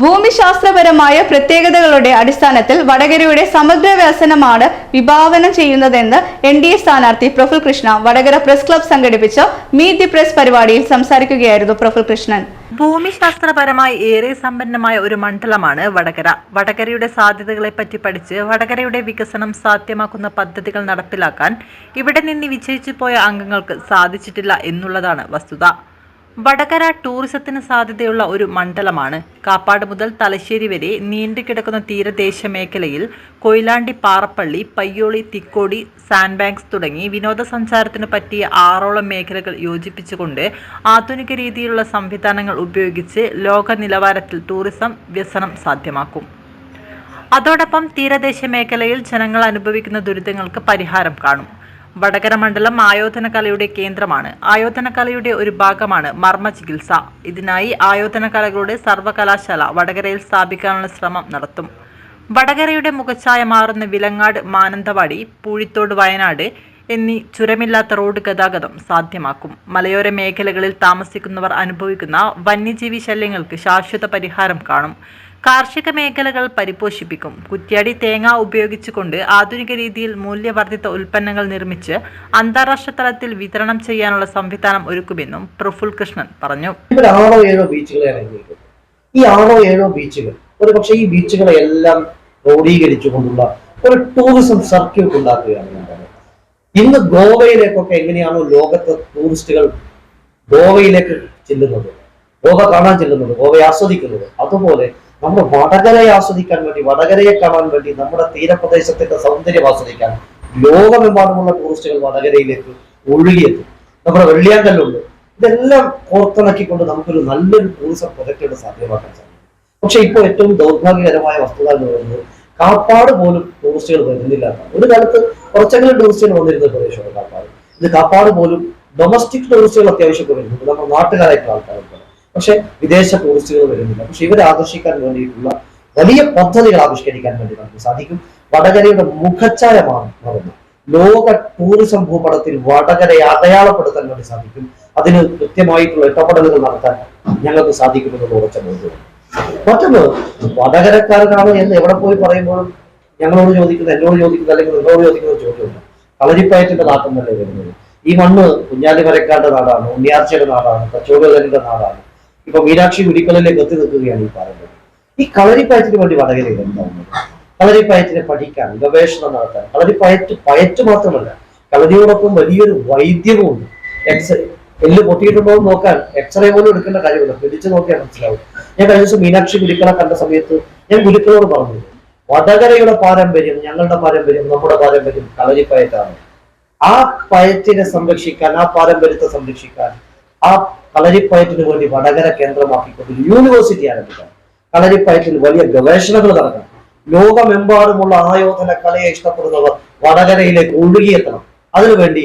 ഭൂമിശാസ്ത്രപരമായ പ്രത്യേകതകളുടെ അടിസ്ഥാനത്തിൽ വടകരയുടെ സമഗ്ര വ്യാസനമാണ് വിഭാവനം ചെയ്യുന്നതെന്ന് എൻ ഡി എ സ്ഥാനാർത്ഥി പ്രഫുൽ കൃഷ്ണ വടകര പ്രസ് ക്ലബ് സംഘടിപ്പിച്ച മീറ്റ് ദി പ്രസ് പരിപാടിയിൽ സംസാരിക്കുകയായിരുന്നു പ്രഫുൽ കൃഷ്ണൻ. ഭൂമിശാസ്ത്രപരമായി ഏറെ സമ്പന്നമായ ഒരു മണ്ഡലമാണ് വടകര. വടകരയുടെ സാധ്യതകളെ പറ്റി പഠിച്ച് വടകരയുടെ വികസനം സാധ്യമാക്കുന്ന പദ്ധതികൾ നടപ്പിലാക്കാൻ ഇവിടെ നിന്ന് വിജയിച്ചു പോയ അംഗങ്ങൾക്ക് സാധിച്ചിട്ടില്ല എന്നുള്ളതാണ് വസ്തുത. വടകര ടൂറിസത്തിന് സാധ്യതയുള്ള ഒരു മണ്ഡലമാണ്. കാപ്പാട് മുതൽ തലശ്ശേരി വരെ നീണ്ടുകിടക്കുന്ന തീരദേശ മേഖലയിൽ കൊയിലാണ്ടി പാറപ്പള്ളി പയ്യോളി തിക്കോടി സാൻഡ് ബാങ്ക്സ് തുടങ്ങി വിനോദസഞ്ചാരത്തിന് പറ്റിയ ആറോളം മേഖലകൾ യോജിപ്പിച്ചുകൊണ്ട് ആധുനിക രീതിയിലുള്ള സംവിധാനങ്ങൾ ഉപയോഗിച്ച് ലോക നിലവാരത്തിൽ ടൂറിസം വ്യസനം സാധ്യമാക്കും. അതോടൊപ്പം തീരദേശ മേഖലയിൽ ജനങ്ങൾ അനുഭവിക്കുന്ന ദുരിതങ്ങൾക്ക് പരിഹാരം കാണും. വടകര മണ്ഡലം ആയോധന കലയുടെ കേന്ദ്രമാണ്. ആയോധന കലയുടെ ഒരു ഭാഗമാണ് മർമ്മ ചികിത്സ ഇതിനായി ആയോധന കലകളുടെ സർവകലാശാല വടകരയിൽ സ്ഥാപിക്കാനുള്ള ശ്രമം നടത്തും. വടകരയുടെ മുഖച്ഛായ മാറുന്ന വിലങ്ങാട് മാനന്തവാടി പൂഴിത്തോട് വയനാട് എന്നീ ചുരമില്ലാത്ത റോഡ് ഗതാഗതം സാധ്യമാക്കും. മലയോര മേഖലകളിൽ താമസിക്കുന്നവർ അനുഭവിക്കുന്ന വന്യജീവി ശല്യങ്ങൾക്ക് ശാശ്വത പരിഹാരം കാണും. കാർഷിക മേഖലകൾ പരിപോഷിപ്പിക്കും. കുറ്റ്യാടി തേങ്ങ ഉപയോഗിച്ചുകൊണ്ട് ആധുനിക രീതിയിൽ മൂല്യവർദ്ധിത ഉൽപ്പന്നങ്ങൾ നിർമ്മിച്ച് അന്താരാഷ്ട്ര തലത്തിൽ വിതരണം ചെയ്യാനുള്ള സംവിധാനം ഒരുക്കുമെന്നും പ്രഫുൽ കൃഷ്ണൻ പറഞ്ഞു. ആറോ ഏഴോ ബീച്ചുകളെ ഈ ആറോ ഏഴോ ബീച്ചുകൾ ഒരു പക്ഷേ ഈ ബീച്ചുകളെ എല്ലാം ക്രോഡീകരിച്ചുകൊണ്ടുള്ള ഒരു ടൂറിസം സർക്യൂട്ട് ഉണ്ടാക്കുകയാണ് ഞാൻ ഇന്ന് ഗോവയിലേക്കൊക്കെ എങ്ങനെയാണോ ലോകത്തെ ടൂറിസ്റ്റുകൾ ഗോവയിലേക്ക് ചെല്ലുന്നത് ഗോവ കാണാൻ ചെല്ലുന്നത് ഗോവയെ ആസ്വദിക്കുന്നത് അതുപോലെ നമ്മുടെ വടകരയെ ആസ്വദിക്കാൻ വേണ്ടി വടകരയെ കാണാൻ വേണ്ടി നമ്മുടെ തീരപ്രദേശത്തിന്റെ സൗന്ദര്യം ആസ്വദിക്കാൻ ലോകമെമ്പാടുമുള്ള ടൂറിസ്റ്റുകൾ വടകരയിലേക്ക് ഒഴുകിയെത്തും. നമ്മുടെ വെള്ളിയാങ്കല്ലുണ്ട്. ഇതെല്ലാം കോർത്തിണക്കിക്കൊണ്ട് നമുക്കൊരു നല്ലൊരു ടൂറിസം പ്രൊജക്റ്റുകൾ സാധ്യമാക്കാൻ സാധിക്കും. പക്ഷെ ഇപ്പോൾ ഏറ്റവും ദൗർഭാഗ്യകരമായ വസ്തുത എന്ന് പറയുന്നത് കാപ്പാട് പോലും ടൂറിസ്റ്റുകൾ വരുന്നില്ല. ഒരു കാലത്ത് കുറച്ചെങ്കിലും ടൂറിസ്റ്റുകൾ വന്നിരുന്ന പ്രദേശമാണ് കാപ്പാട്. ഇത് കാപ്പാട് പോലും ഡൊമസ്റ്റിക് ടൂറിസ്റ്റുകൾ അത്യാവശ്യമൊക്കെ വരുന്നുണ്ട്. നമ്മുടെ നാട്ടുകാരായിട്ടുള്ള ആൾക്കാരൊക്കെ പക്ഷെ വിദേശ ടൂറിസ്റ്റുകൾ വരുന്നില്ല. പക്ഷെ ഇവരെ ആകർഷിക്കാൻ വേണ്ടിയിട്ടുള്ള വലിയ പദ്ധതികൾ ആവിഷ്കരിക്കാൻ വേണ്ടി നമുക്ക് സാധിക്കും. വടകരയുടെ മുഖച്ഛായ മാറും ലോക ടൂറിസം ഭൂപടത്തിൽ വടകരയെ അടയാളപ്പെടുത്താൻ വേണ്ടി സാധിക്കും. അതിന് കൃത്യമായിട്ടുള്ള ഇടപെടലുകൾ നടത്താൻ ഞങ്ങൾക്ക് സാധിക്കുമെന്നുള്ള ഉറച്ച ബോധ്യമാണ്. മറ്റൊന്ന് വടകരക്കാരനാണ് എന്ന് എവിടെ പോയി പറയുമ്പോഴും ഞങ്ങളോട് ചോദിക്കുന്ന എന്നോട് ചോദിക്കുന്ന അല്ലെങ്കിൽ നിങ്ങളോട് ചോദിക്കുന്ന ചോദ്യമില്ല കളരിപ്പയറ്റിന്റെ നിന്നല്ലേ വരുന്നത്? ഈ മണ്ണ് കുഞ്ഞാലി മരക്കാരുടെ നാടാണ് ഉണ്ണിയാർച്ചയുടെ നാടാണ് കച്ചോടുകളുടെ നാടാണ്. ഇപ്പൊ മീനാക്ഷി ഗുരുക്കളിലേക്ക് എത്തി നിൽക്കുകയാണ് ഈ പറയുന്നത്. ഈ കളരിപ്പയറ്റിന് വേണ്ടി വടകരയിൽ എന്താണ് കളരിപ്പയറ്റിനെ പഠിക്കാൻ ഗവേഷണം നടത്താൻ കളരിപ്പയറ്റ് പയറ്റ് മാത്രമല്ല കളരിയോടൊപ്പം വലിയൊരു വൈദ്യവുമുണ്ട്. എക്സ് എല്ല് പൊട്ടിയിട്ടുണ്ടോ എന്ന് നോക്കാൻ എക്സ്റേ പോലും എടുക്കേണ്ട കാര്യമില്ല. പിടിച്ചു നോക്കിയാൽ മനസ്സിലാവും. ഞാൻ കഴിഞ്ഞ ദിവസം മീനാക്ഷി ഗുരുക്കളെ കണ്ട സമയത്ത് ഞാൻ ഗുരുക്കളോട് പറഞ്ഞു വടകരയുടെ പാരമ്പര്യം ഞങ്ങളുടെ പാരമ്പര്യം നമ്മുടെ പാരമ്പര്യം കളരിപ്പയറ്റാണ്. ആ പയറ്റിനെ സംരക്ഷിക്കാൻ ആ പാരമ്പര്യത്തെ സംരക്ഷിക്കാൻ ആ കളരിപ്പയറ്റിന് വേണ്ടി വടകര കേന്ദ്രമാക്കിക്കൊണ്ട് യൂണിവേഴ്സിറ്റി ആരംഭിക്കാം കളരിപ്പയറ്റിൽ വലിയ ഗവേഷണങ്ങൾ നടക്കണം. ലോകമെമ്പാടുമുള്ള ആയോധന കലയെ ഇഷ്ടപ്പെടുന്നവർ വടകരയിലേക്ക് ഒഴുകിയെത്തണം. അതിനുവേണ്ടി